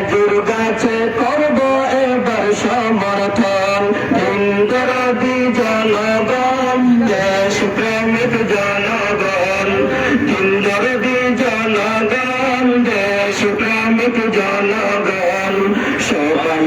ত্যাগের গাছে করব এবার সমর্থন। হিন্দরদি জনগণ দেশ প্রেমিক জনগণ। হিন্দরদি জনগণ দেশ প্রেমিক জনগণ। সবাই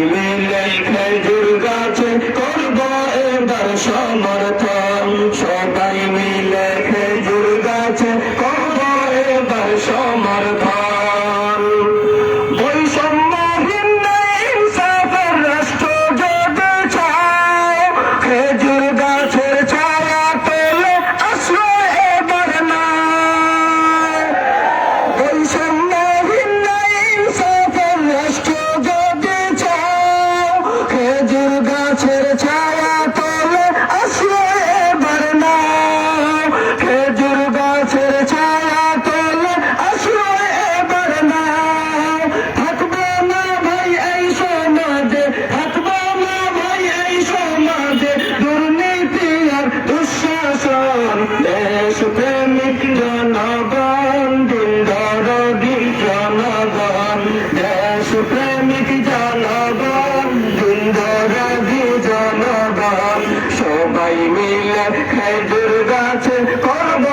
দেশ প্রেমিক জনগণ দিনদরদি জনগণ। দেশ প্রেমিক জনগণ দিনদরদি জনগণ। সবাই মিলে খেজুর গাছে করব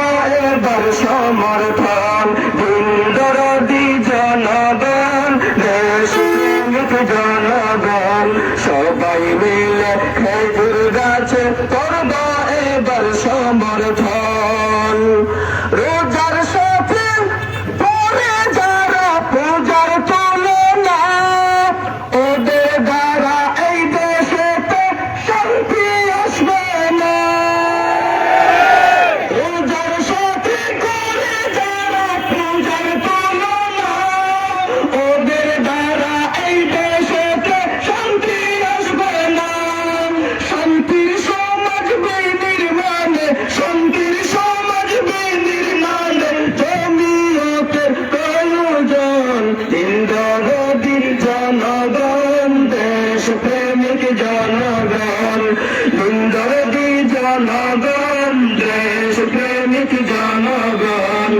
এবার সমর্থন। দিনদরদি জনগণ, দেশ প্রেমিক জনগণ। সবাই মিলে প্রেমিক জনগণ সুন্দর জনগণ দেশ প্রেমিক জনগণ।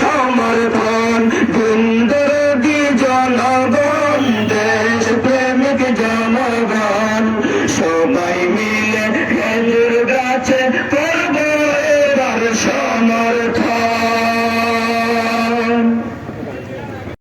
সম্মানে